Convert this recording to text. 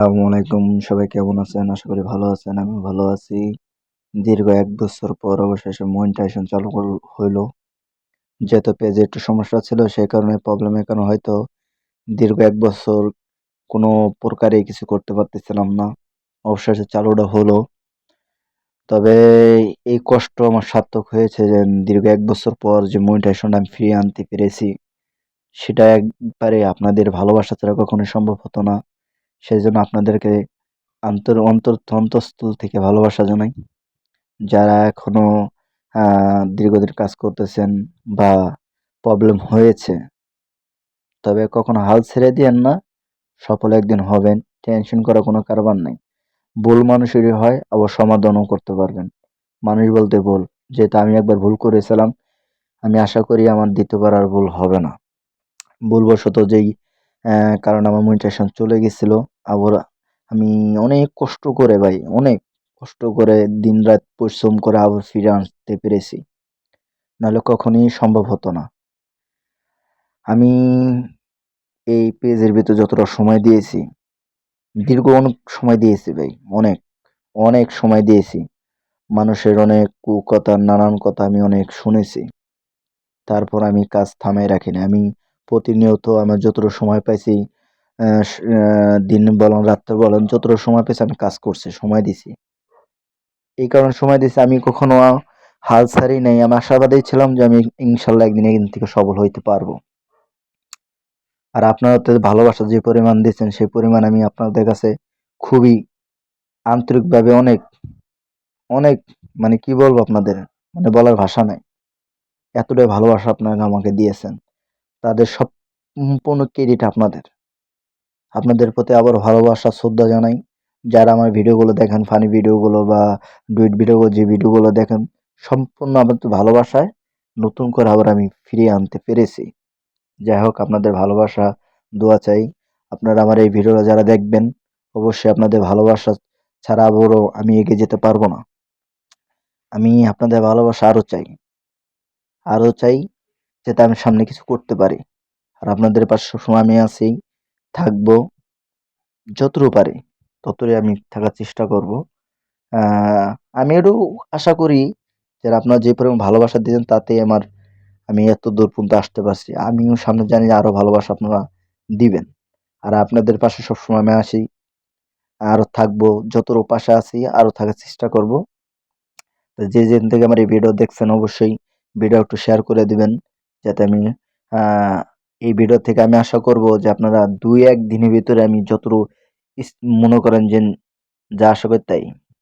আসসালামু আলাইকুম, সবাই কেমন আছেন? আশা করি ভালো আছেন আমি ভালো আছি। দীর্ঘ এক বছর পর অবশেষে মনিটাইজেশন চালু হইল। যেহেতু পেজে একটু সমস্যা ছিল, সেই কারণে প্রবলেমের কারণে হয়তো দীর্ঘ এক বছর কোনো প্রকারে কিছু করতে পারতেছিলাম না। অবশেষে চালুটা হলো। তবে এই কষ্ট আমার সার্থক হয়েছে যে দীর্ঘ এক বছর পর যে মনিটাইজেশনটা আমি ফিরিয়ে আনতে পেরেছি, সেটা একবারে আপনাদের ভালোবাসা ছাড়া কখনোই সম্ভব হতো না। সেই জন্য আপনাদেরকে আন্তর অন্তর অন্তঃস্থল থেকে ভালোবাসা জানাই। যারা এখনও আহ, দীর্ঘদিন কাজ করতেছেন বা প্রবলেম হয়েছে তবে কখনো হাল ছেড়ে দিয়েন না। সফল একদিন হবেন টেনশন করার কোনো কারবার নাই। ভুল মানুষেরই হয় আবার সমাধানও করতে পারবেন। মানুষ বলতে ভুল যেহেতু আমি একবার ভুল করেছিলাম আমি আশা করি আমার দ্বিতীয়বার আর ভুল হবে না। ভুলবশত যেই কারণ আমার মনিটাইজেশন চলে গেছিল। আবার আমি অনেক কষ্ট করে ভাই, অনেক কষ্ট করে দিনরাত পরিশ্রম করে আবার ফিরে আনতে পেরেছি। নাহলে কখনই সম্ভব হতো না। আমি এই পেজের ভিতরে যতটা সময় দিয়েছি, দীর্ঘ অনেক সময় দিয়েছি ভাই, অনেক অনেক সময় দিয়েছি। মানুষের অনেক কুকথা নানান কথা আমি অনেক শুনেছি। তারপর আমি কাজ থামাই রাখিনি। আমি প্রতিনিয়ত আমার যতটা সময় পাইছি দিন বলেন, রাত্রে বলেন যতটা সময় পেয়েছি আমি কাজ করছি, সময় দিছি। এই কারণে সময় দিছি, আমি কখনো হাল ছাড়ি নাই। আমি আশাবাদী ছিলাম যে আমি ইনশাল্লাহ একদিন এখান থেকে সবল হইতে পারব। আর আপনারা তো ভালোবাসা যে পরিমাণ দিচ্ছেন সেই পরিমাণ আমি আপনাদের কাছে খুবই আন্তরিকভাবে অনেক অনেক মানে কি বলব আপনাদের? মানে বলার ভাষা নাই। এতটাই ভালোবাসা আপনারা আমাকে দিয়েছেন। তাদের সম্পূর্ণ ক্রেডিট আপনাদের। আপনাদের প্রতি আবার ভালোবাসা, শ্রদ্ধা জানাই। যারা আমার ভিডিওগুলো দেখেন ফানি ভিডিওগুলো বা ডুইট ভিডিও যে ভিডিওগুলো দেখেন, সম্পূর্ণ আপনাদের ভালোবাসায় নতুন করে আবার আমি ফিরিয়ে আনতে পেরেছি। যাই হোক, আপনাদের ভালোবাসা, দোয়া চাই। আপনারা আমার এই ভিডিওটা যারা দেখবেন, অবশ্যই আপনাদের ভালোবাসা ছাড়া আবারও আমি এগিয়ে যেতে পারব না। আমি আপনাদের ভালোবাসা আরও চাই। আরও চাই যাতে আমি সামনে কিছু করতে পারি। আর আপনাদের পাশে সবসময় আমি আছি, থাকব যতটুকু পারি ততটাই আমি থাকার চেষ্টা করব। আমি একটু আশা করি যে আপনারা যে পরিমাণ ভালোবাসা দিয়েছেন তাতে আমার, আমি এত দূর পর্যন্ত আসতে পারছি। আমিও সামনে জানি যে আরও ভালোবাসা আপনারা দিবেন। আর আপনাদের পাশে সবসময় আমি আসি আরও থাকব যতটুকু পাশে আছি আরও থাকার চেষ্টা করব। যে যেখান থেকে আমার এই ভিডিও দেখছেন, অবশ্যই ভিডিও একটু শেয়ার করে দিবেন। যাতে আমি এই ভিডিও থেকে আমি আশা করব যে আপনারা দুই এক দিনের ভিতরে আমি যতটুকু মনে করেন যে যা করি তাই।